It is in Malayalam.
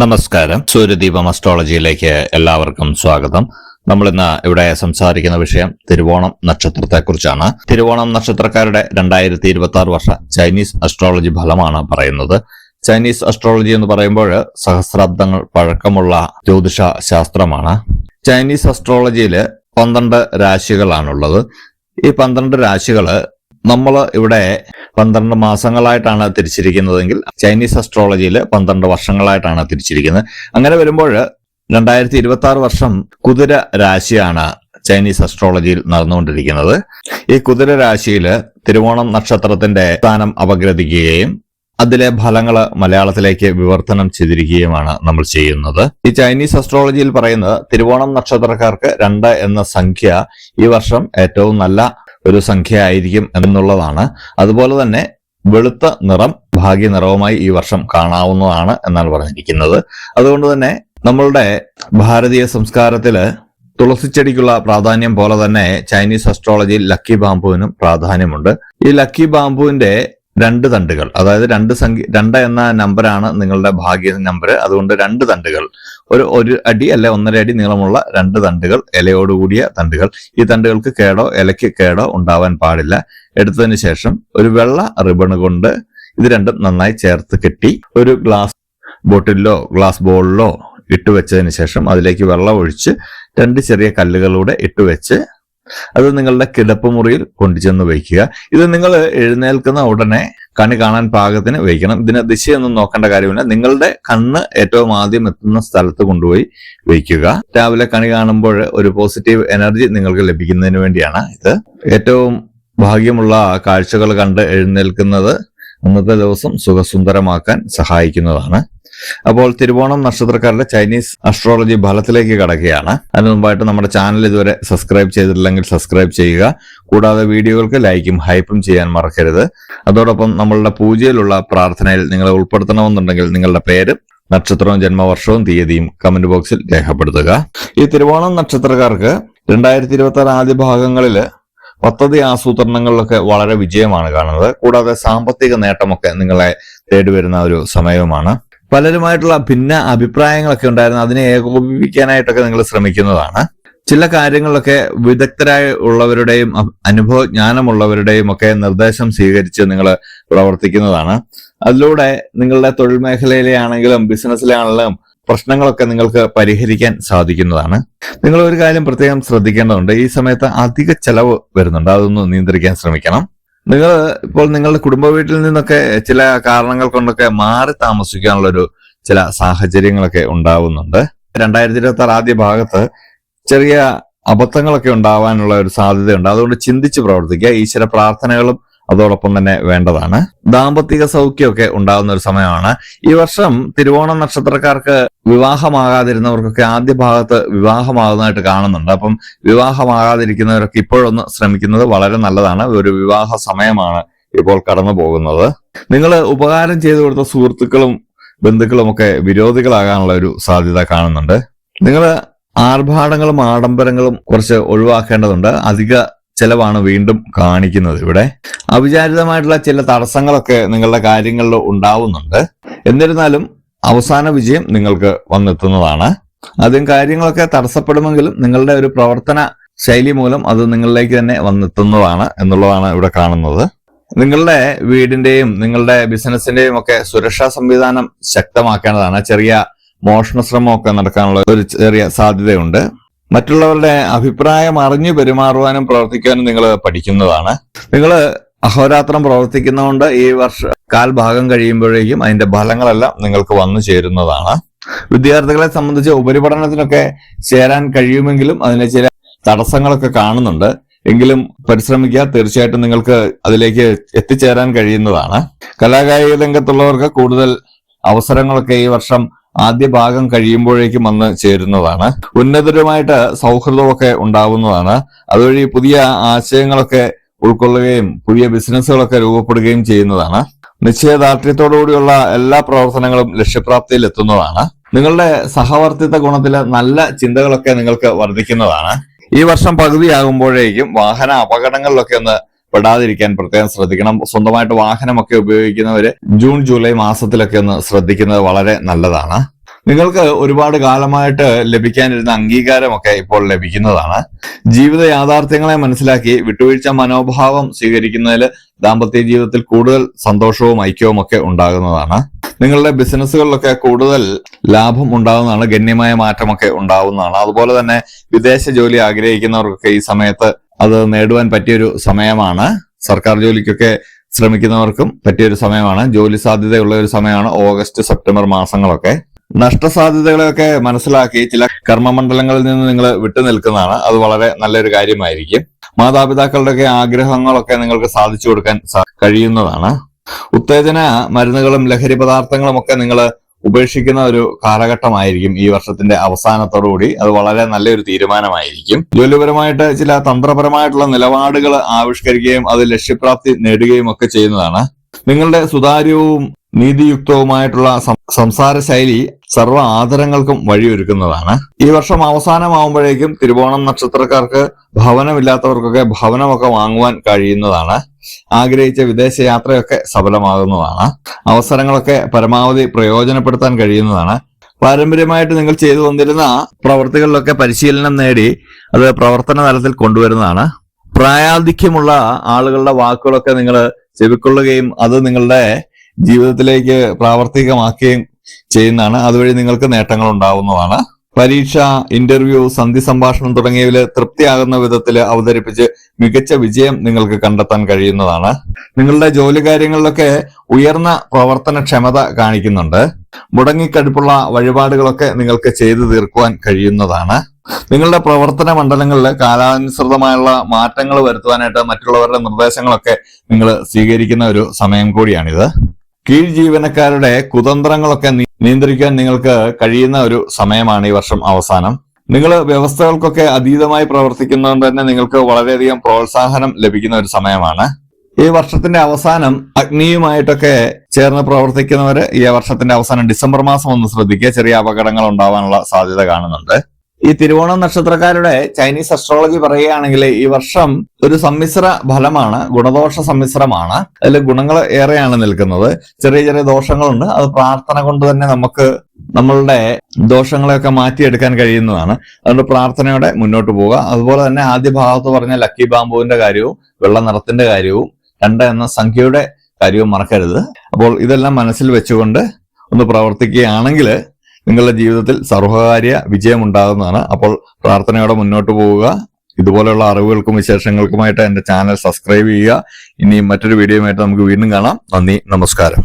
നമസ്കാരം. സൂര്യദീപം അസ്ട്രോളജിയിലേക്ക് എല്ലാവർക്കും സ്വാഗതം. നമ്മൾ ഇന്ന് ഇവിടെ സംസാരിക്കുന്ന വിഷയം തിരുവോണം നക്ഷത്രത്തെക്കുറിച്ചാണ്. തിരുവോണം നക്ഷത്രക്കാരുടെ രണ്ടായിരത്തി ഇരുപത്തി ആറ് വർഷ ചൈനീസ് അസ്ട്രോളജി ഫലമാണ് പറയുന്നത്. ചൈനീസ് അസ്ട്രോളജി എന്ന് പറയുമ്പോൾ സഹസ്രാബ്ദങ്ങൾ പഴക്കമുള്ള ജ്യോതിഷ ശാസ്ത്രമാണ്. ചൈനീസ് അസ്ട്രോളജിയിൽ പന്ത്രണ്ട് രാശികളാണുള്ളത്. ഈ പന്ത്രണ്ട് രാശികൾ നമ്മൾ ഇവിടെ പന്ത്രണ്ട് മാസങ്ങളായിട്ടാണ് തിരിച്ചിരിക്കുന്നതെങ്കിൽ ചൈനീസ് അസ്ട്രോളജിയിൽ പന്ത്രണ്ട് വർഷങ്ങളായിട്ടാണ് തിരിച്ചിരിക്കുന്നത്. അങ്ങനെ വരുമ്പോൾ രണ്ടായിരത്തി ഇരുപത്തി ആറ് വർഷം കുതിര രാശിയാണ് ചൈനീസ് അസ്ട്രോളജിയിൽ നടന്നുകൊണ്ടിരിക്കുന്നത്. ഈ കുതിര രാശിയിൽ തിരുവോണം നക്ഷത്രത്തിന്റെ സ്ഥാനം അപഗ്രഥിക്കുകയും അതിലെ ഫലങ്ങൾ മലയാളത്തിലേക്ക് വിവർത്തനം ചെയ്തിരിക്കുകയുമാണ് നമ്മൾ ചെയ്യുന്നത്. ഈ ചൈനീസ് അസ്ട്രോളജിയിൽ പറയുന്നത് തിരുവോണം നക്ഷത്രക്കാർക്ക് രണ്ട് എന്ന സംഖ്യ ഈ വർഷം ഏറ്റവും നല്ല ഒരു സംഖ്യ ആയിരിക്കും എന്നുള്ളതാണ്. അതുപോലെ തന്നെ വെളുത്ത നിറം ഭാഗ്യ നിറവുമായി ഈ വർഷം കാണാവുന്നതാണ് എന്നാണ് പറഞ്ഞിരിക്കുന്നത്. അതുകൊണ്ട് തന്നെ നമ്മളുടെ ഭാരതീയ സംസ്കാരത്തിൽ തുളസിച്ചെടിക്കുള്ള പ്രാധാന്യം പോലെ തന്നെ ചൈനീസ് അസ്ട്രോളജിയിൽ ലക്കി ബാംബുവിനും പ്രാധാന്യമുണ്ട്. ഈ ലക്കി ബാമ്പുവിന്റെ രണ്ട് തണ്ടുകൾ. അതായത് രണ്ട് സംഖ്യ രണ്ട് എന്ന നമ്പറാണ് നിങ്ങളുടെ ഭാഗ്യ നമ്പർ അതുകൊണ്ട് രണ്ട് തണ്ടുകൾ. ഒരു ഒരു അടി അല്ലെ ഒന്നര അടി നീളമുള്ള രണ്ട് തണ്ടുകൾ ഇലയോടുകൂടിയ തണ്ടുകൾ. ഈ തണ്ടുകൾക്ക് കേടോ ഇലയ്ക്ക് കേടോ ഉണ്ടാവാൻ പാടില്ല. എടുത്തതിന് ശേഷം ഒരു വെള്ള റിബൺ കൊണ്ട് ഇത് രണ്ടും നന്നായി ചേർത്ത് കെട്ടി ഒരു ഗ്ലാസ് ബോട്ടിലോ ഗ്ലാസ് ബോളിലോ ഇട്ടുവെച്ചതിന് ശേഷം അതിലേക്ക് വെള്ളം ഒഴിച്ച് രണ്ട് ചെറിയ കല്ലുകളിലൂടെ ഇട്ട് വെച്ച് അത് നിങ്ങളുടെ കിടപ്പുമുറിയിൽ കൊണ്ടുചെന്ന് വയ്ക്കുക. ഇത് നിങ്ങൾ എഴുന്നേൽക്കുന്ന ഉടനെ കണി കാണാൻ പാകത്തിന് വയ്ക്കണം. ഇതിന് ദിശയൊന്നും നോക്കേണ്ട കാര്യമില്ല. നിങ്ങളുടെ കണ്ണ് ഏറ്റവും ആദ്യം എത്തുന്ന സ്ഥലത്ത് കൊണ്ടുപോയി വയ്ക്കുക. രാവിലെ കണി കാണുമ്പോൾ ഒരു പോസിറ്റീവ് എനർജി നിങ്ങൾക്ക് ലഭിക്കുന്നതിന് വേണ്ടിയാണ് ഇത്. ഏറ്റവും ഭാഗ്യമുള്ള കാഴ്ചകൾ കണ്ട് എഴുന്നേൽക്കുന്നത് അന്നത്തെ ദിവസം സുഖസുന്ദരമാക്കാൻ സഹായിക്കുന്നതാണ്. അപ്പോൾ തിരുവോണം നക്ഷത്രക്കാരുടെ ചൈനീസ് അസ്ട്രോളജി ഫലത്തിലേക്ക് കടക്കുകയാണ്. അതിന് മുമ്പായിട്ട് നമ്മുടെ ചാനൽ ഇതുവരെ സബ്സ്ക്രൈബ് ചെയ്തിട്ടില്ലെങ്കിൽ സബ്സ്ക്രൈബ് ചെയ്യുക. കൂടാതെ വീഡിയോകൾക്ക് ലൈക്കും ഹൈപ്പും ചെയ്യാൻ മറക്കരുത്. അതോടൊപ്പം നമ്മളുടെ പൂജയിലുള്ള പ്രാർത്ഥനയിൽ നിങ്ങളെ ഉൾപ്പെടുത്തണമെന്നുണ്ടെങ്കിൽ നിങ്ങളുടെ പേര് നക്ഷത്രവും ജന്മവർഷവും തീയതിയും കമന്റ് ബോക്സിൽ രേഖപ്പെടുത്തുക. ഈ തിരുവോണം നക്ഷത്രക്കാർക്ക് രണ്ടായിരത്തി ഇരുപത്തി ആറ് ആദ്യ ഭാഗങ്ങളിൽ പദ്ധതി ആസൂത്രണങ്ങളിലൊക്കെ വളരെ വിജയമാണ് കാണുന്നത്. കൂടാതെ സാമ്പത്തിക നേട്ടമൊക്കെ നിങ്ങളെ തേടി വരുന്ന ഒരു സമയവുമാണ്. പലരുമായിട്ടുള്ള ഭിന്ന അഭിപ്രായങ്ങളൊക്കെ ഉണ്ടായിരുന്നു. അതിനെ ഏകോപിപ്പിക്കാനായിട്ടൊക്കെ നിങ്ങൾ ശ്രമിക്കുന്നതാണ്. ചില കാര്യങ്ങളിലൊക്കെ വിദഗ്ധരായ ഉള്ളവരുടെയും അനുഭവജ്ഞാനമുള്ളവരുടെയും അനുഭവ ജ്ഞാനമുള്ളവരുടെയും ഒക്കെ നിർദ്ദേശം സ്വീകരിച്ച് നിങ്ങൾ പ്രവർത്തിക്കുന്നതാണ്. അതിലൂടെ നിങ്ങളുടെ തൊഴിൽ മേഖലയിലെ ആണെങ്കിലും ബിസിനസ്സിലെ ആണെങ്കിലും പ്രശ്നങ്ങളൊക്കെ നിങ്ങൾക്ക് പരിഹരിക്കാൻ സാധിക്കുന്നതാണ്. നിങ്ങൾ ഒരു കാര്യം പ്രത്യേകം ശ്രദ്ധിക്കേണ്ടതുണ്ട്. ഈ സമയത്ത് അധിക ചെലവ് വരുന്നുണ്ട്. അതൊന്ന് നിയന്ത്രിക്കാൻ ശ്രമിക്കണം. നിങ്ങൾ ഇപ്പോൾ നിങ്ങളുടെ കുടുംബ വീട്ടിൽ നിന്നൊക്കെ ചില കാരണങ്ങൾ കൊണ്ടൊക്കെ മാറി താമസിക്കാനുള്ള ഒരു ചില സാഹചര്യങ്ങളൊക്കെ ഉണ്ടാവുന്നുണ്ട്. രണ്ടായിരത്തി ഇരുപത്തി ആറ് ആദ്യ ഭാഗത്ത് ചെറിയ അബദ്ധങ്ങളൊക്കെ ഉണ്ടാവാനുള്ള ഒരു സാധ്യതയുണ്ട്. അതുകൊണ്ട് ചിന്തിച്ച് പ്രവർത്തിക്കുക. ഈശ്വര പ്രാർത്ഥനകളും അതോടൊപ്പം തന്നെ വേണ്ടതാണ്. ദാമ്പത്തിക സൗഖ്യമൊക്കെ ഉണ്ടാകുന്ന ഒരു സമയമാണ്. ഈ വർഷം തിരുവോണം നക്ഷത്രക്കാർക്ക് വിവാഹമാകാതിരുന്നവർക്കൊക്കെ ആദ്യ ഭാഗത്ത് വിവാഹമാകുന്നതായിട്ട് കാണുന്നുണ്ട്. അപ്പം വിവാഹമാകാതിരിക്കുന്നവരൊക്കെ ഇപ്പോഴൊന്ന് ശ്രമിക്കുന്നത് വളരെ നല്ലതാണ്. ഒരു വിവാഹ സമയമാണ് ഇപ്പോൾ കടന്നു പോകുന്നത്. നിങ്ങൾ ഉപകാരം ചെയ്തു കൊടുത്ത സുഹൃത്തുക്കളും ബന്ധുക്കളും ഒക്കെ വിരോധികളാകാനുള്ള ഒരു സാധ്യത കാണുന്നുണ്ട്. നിങ്ങൾ ആർഭാടങ്ങളും ആഡംബരങ്ങളും കുറച്ച് ഒഴിവാക്കേണ്ടതുണ്ട്. അധിക ചെലവാണ് വീണ്ടും കാണിക്കുന്നത് ഇവിടെ. അവിചാരിതമായിട്ടുള്ള ചില തടസ്സങ്ങളൊക്കെ നിങ്ങളുടെ കാര്യങ്ങളിൽ ഉണ്ടാവുന്നുണ്ട്. എന്നിരുന്നാലും അവസാന വിജയം നിങ്ങൾക്ക് വന്നെത്തുന്നതാണ്. ആദ്യം കാര്യങ്ങളൊക്കെ തടസ്സപ്പെടുമെങ്കിലും നിങ്ങളുടെ ഒരു പ്രവർത്തന ശൈലി മൂലം അത് നിങ്ങളിലേക്ക് തന്നെ വന്നെത്തുന്നതാണ് എന്നുള്ളതാണ് ഇവിടെ കാണുന്നത്. നിങ്ങളുടെ വീടിന്റെയും നിങ്ങളുടെ ബിസിനസിന്റെയും ഒക്കെ സുരക്ഷാ സംവിധാനം ശക്തമാക്കേണ്ടതാണ്. ചെറിയ മോഷണ ശ്രമമൊക്കെ നടക്കാനുള്ള ഒരു ചെറിയ സാധ്യതയുണ്ട്. മറ്റുള്ളവരുടെ അഭിപ്രായം അറിഞ്ഞു പെരുമാറുവാനും പ്രവർത്തിക്കാനും നിങ്ങൾ പഠിക്കുന്നതാണ്. നിങ്ങൾ അഹോരാത്രം പ്രവർത്തിക്കുന്നതുകൊണ്ട് ഈ വർഷ കാൽഭാഗം കഴിയുമ്പോഴേക്കും അതിന്റെ ഫലങ്ങളെല്ലാം നിങ്ങൾക്ക് വന്നു ചേരുന്നതാണ്. വിദ്യാർത്ഥികളെ സംബന്ധിച്ച് ഉപരിപഠനത്തിനൊക്കെ ചേരാൻ കഴിയുമെങ്കിലും അതിന് ചില തടസ്സങ്ങളൊക്കെ കാണുന്നുണ്ട്. എങ്കിലും പരിശ്രമിക്കുക തീർച്ചയായിട്ടും നിങ്ങൾക്ക് അതിലേക്ക് എത്തിച്ചേരാൻ കഴിയുന്നതാണ്. കലാകായിക രംഗത്തുള്ളവർക്ക് കൂടുതൽ അവസരങ്ങളൊക്കെ ഈ വർഷം ആദ്യ ഭാഗം കഴിയുമ്പോഴേക്കും വന്ന് ചേരുന്നതാണ്. ഉന്നതരുമായിട്ട് സൗഹൃദമൊക്കെ ഉണ്ടാവുന്നതാണ്. അതുവഴി പുതിയ ആശയങ്ങളൊക്കെ ഉൾക്കൊള്ളുകയും പുതിയ ബിസിനസ്സുകളൊക്കെ രൂപപ്പെടുകയും ചെയ്യുന്നതാണ്. നിശ്ചയദാർഢ്യത്തോടുകൂടിയുള്ള എല്ലാ പ്രവർത്തനങ്ങളും ലക്ഷ്യപ്രാപ്തിയിൽ എത്തുന്നതാണ് നിങ്ങളുടെ സഹവർത്തിത്വ ഗുണത്തിൽ നല്ല ചിന്തകളൊക്കെ നിങ്ങൾക്ക് വർദ്ധിക്കുന്നതാണ്. ഈ വർഷം പകുതിയാകുമ്പോഴേക്കും വാഹന അപകടങ്ങളിലൊക്കെ ഒന്ന് പെടാതിരിക്കാൻ പ്രത്യേകം ശ്രദ്ധിക്കണം. സ്വന്തമായിട്ട് വാഹനമൊക്കെ ഉപയോഗിക്കുന്നവര് ജൂൺ ജൂലൈ മാസത്തിലൊക്കെ ഒന്ന് ശ്രദ്ധിക്കുന്നത് വളരെ നല്ലതാണ്. നിങ്ങൾക്ക് ഒരുപാട് കാലമായിട്ട് ലഭിക്കാനിരുന്ന അംഗീകാരമൊക്കെ ഇപ്പോൾ ലഭിക്കുന്നതാണ്. ജീവിത യാഥാർത്ഥ്യങ്ങളെ മനസ്സിലാക്കി വിട്ടുവീഴ്ച മനോഭാവം സ്വീകരിക്കുന്നതിൽ ദാമ്പത്യ ജീവിതത്തിൽ കൂടുതൽ സന്തോഷവും ഐക്യവും ഒക്കെ ഉണ്ടാകുന്നതാണ്. നിങ്ങളുടെ ബിസിനസ്സുകളിലൊക്കെ കൂടുതൽ ലാഭം ഉണ്ടാകുന്നതാണ് ഗണ്യമായ മാറ്റമൊക്കെ ഉണ്ടാകുന്നതാണ്. അതുപോലെ തന്നെ വിദേശ ജോലി ആഗ്രഹിക്കുന്നവർക്കൊക്കെ ഈ സമയത്ത് അത് നേടുവാൻ പറ്റിയൊരു സമയമാണ്. സർക്കാർ ജോലിക്കൊക്കെ ശ്രമിക്കുന്നവർക്കും പറ്റിയൊരു സമയമാണ്. ജോലി സാധ്യതയുള്ള ഒരു സമയമാണ് ഓഗസ്റ്റ് സെപ്റ്റംബർ മാസങ്ങളൊക്കെ. നഷ്ടസാധ്യതകളെയൊക്കെ മനസ്സിലാക്കി ചില കർമ്മമണ്ഡലങ്ങളിൽ നിന്ന് നിങ്ങൾ വിട്ടു നിൽക്കുന്നതാണ്. അത് വളരെ നല്ലൊരു കാര്യമായിരിക്കും. മാതാപിതാക്കളുടെയൊക്കെ ആഗ്രഹങ്ങളൊക്കെ നിങ്ങൾക്ക് സാധിച്ചു കൊടുക്കാൻ കഴിയുന്നതാണ്. ഉത്തേജന മരുന്നുകളും ലഹരി പദാർത്ഥങ്ങളും ഒക്കെ നിങ്ങൾ ഉപേക്ഷിക്കുന്ന ഒരു കാലഘട്ടമായിരിക്കും ഈ വർഷത്തിന്റെ അവസാനത്തോടുകൂടി. അത് വളരെ നല്ലൊരു തീരുമാനമായിരിക്കും. ജോലിപരമായിട്ട് ചില തന്ത്രപരമായിട്ടുള്ള നിലപാടുകൾ ആവിഷ്കരിക്കുകയും അത് ലക്ഷ്യപ്രാപ്തി നേടുകയും ഒക്കെ ചെയ്യുന്നതാണ്. നിങ്ങളുടെ സുതാര്യവും നീതിയുക്തവുമായിട്ടുള്ള സംസാര ശൈലി സർവ ആദരങ്ങൾക്കും വഴിയൊരുക്കുന്നതാണ്. ഈ വർഷം അവസാനമാവുമ്പോഴേക്കും തിരുവോണം നക്ഷത്രക്കാർക്ക് ഭവനമില്ലാത്തവർക്കൊക്കെ ഭവനമൊക്കെ വാങ്ങുവാൻ കഴിയുന്നതാണ്. ആഗ്രഹിച്ച വിദേശയാത്രയൊക്കെ സഫലമാകുന്നതാണ്. അവസരങ്ങളൊക്കെ പരമാവധി പ്രയോജനപ്പെടുത്താൻ കഴിയുന്നതാണ്. പാരമ്പര്യമായിട്ട് നിങ്ങൾ ചെയ്തു വന്നിരുന്ന പ്രവർത്തികളിലൊക്കെ പരിശീലനം നേടി അത് പ്രവർത്തന തലത്തിൽ കൊണ്ടുവരുന്നതാണ്. പ്രായാധിക്യമുള്ള ആളുകളുടെ വാക്കുകളൊക്കെ നിങ്ങൾ ചെവിക്കൊള്ളുകയും അത് നിങ്ങളുടെ ജീവിതത്തിലേക്ക് പ്രാവർത്തികമാക്കുകയും ചെയ്യുന്നതാണ്. അതുവഴി നിങ്ങൾക്ക് നേട്ടങ്ങൾ ഉണ്ടാവുന്നതാണ് പരീക്ഷ ഇന്റർവ്യൂ സന്ധി സംഭാഷണം തുടങ്ങിയവയിൽ തൃപ്തിയാകുന്ന വിധത്തിൽ അവതരിപ്പിച്ച് മികച്ച വിജയം നിങ്ങൾക്ക് കണ്ടെത്താൻ കഴിയുന്നതാണ്. നിങ്ങളുടെ ജോലി കാര്യങ്ങളിലൊക്കെ ഉയർന്ന പ്രവർത്തനക്ഷമത കാണിക്കുന്നുണ്ട്. മുടങ്ങിക്കടുപ്പുള്ള വഴിപാടുകളൊക്കെ നിങ്ങൾക്ക് ചെയ്തു തീർക്കുവാൻ കഴിയുന്നതാണ്. നിങ്ങളുടെ പ്രവർത്തന മണ്ഡലങ്ങളിൽ കാലാനുസൃതമായുള്ള മാറ്റങ്ങൾ വരുത്തുവാനായിട്ട് മറ്റുള്ളവരുടെ നിർദ്ദേശങ്ങളൊക്കെ നിങ്ങൾ സ്വീകരിക്കുന്ന ഒരു സമയം കൂടിയാണിത്. കീഴ് ജീവനക്കാരുടെ കുതന്ത്രങ്ങളൊക്കെ നിയന്ത്രിക്കാൻ നിങ്ങൾക്ക് കഴിയുന്ന ഒരു സമയമാണ് ഈ വർഷം അവസാനം. നിങ്ങൾ വ്യവസ്ഥകൾക്കൊക്കെ അതീതമായി പ്രവർത്തിക്കുന്നതുകൊണ്ട് തന്നെ നിങ്ങൾക്ക് വളരെയധികം പ്രോത്സാഹനം ലഭിക്കുന്ന ഒരു സമയമാണ്. ഈ വർഷത്തിന്റെ അവസാനം അഗ്നിയുമായിട്ടൊക്കെ ചേർന്ന് പ്രവർത്തിക്കുന്നവര് ഈ വർഷത്തിന്റെ അവസാനം ഡിസംബർ മാസം ഒന്ന് ശ്രദ്ധിക്കുക. ചെറിയ അപകടങ്ങൾ ഉണ്ടാവാനുള്ള സാധ്യത കാണുന്നുണ്ട്. ഈ തിരുവോണം നക്ഷത്രക്കാരുടെ ചൈനീസ് അസ്ട്രോളജി പറയുകയാണെങ്കിൽ ഈ വർഷം ഒരു സമ്മിശ്ര ഫലമാണ് ഗുണദോഷ സമ്മിശ്രമാണ്. അതിൽ ഗുണങ്ങൾ ഏറെയാണ് നിൽക്കുന്നത്. ചെറിയ ചെറിയ ദോഷങ്ങളുണ്ട്. അത് പ്രാർത്ഥന കൊണ്ട് തന്നെ നമുക്ക് നമ്മളുടെ ദോഷങ്ങളെയൊക്കെ മാറ്റിയെടുക്കാൻ കഴിയുന്നതാണ്. അതുകൊണ്ട് പ്രാർത്ഥനയോടെ മുന്നോട്ട് പോവുക. അതുപോലെ തന്നെ ആദ്യ ഭാഗത്ത് പറഞ്ഞ ലക്കി ബാമ്പുവിന്റെ കാര്യവും വെള്ള നിറത്തിന്റെ കാര്യവും രണ്ട് എന്ന സംഖ്യയുടെ കാര്യവും മറക്കരുത്. അപ്പോൾ ഇതെല്ലാം മനസ്സിൽ വെച്ചുകൊണ്ട് ഒന്ന് പ്രവർത്തിക്കുകയാണെങ്കിൽ നിങ്ങളുടെ ജീവിതത്തിൽ സർവകാര്യ വിജയം ഉണ്ടാകുന്നതാണ് അപ്പോൾ പ്രാർത്ഥനയോടെ മുന്നോട്ട് പോവുക. ഇതുപോലെയുള്ള അറിവുകൾക്കും വിശേഷങ്ങൾക്കുമായിട്ട് എന്റെ ചാനൽ സബ്സ്ക്രൈബ് ചെയ്യുക. ഇനി മറ്റൊരു വീഡിയോയുമായിട്ട് നമുക്ക് വീണ്ടും കാണാം. നന്ദി നമസ്കാരം.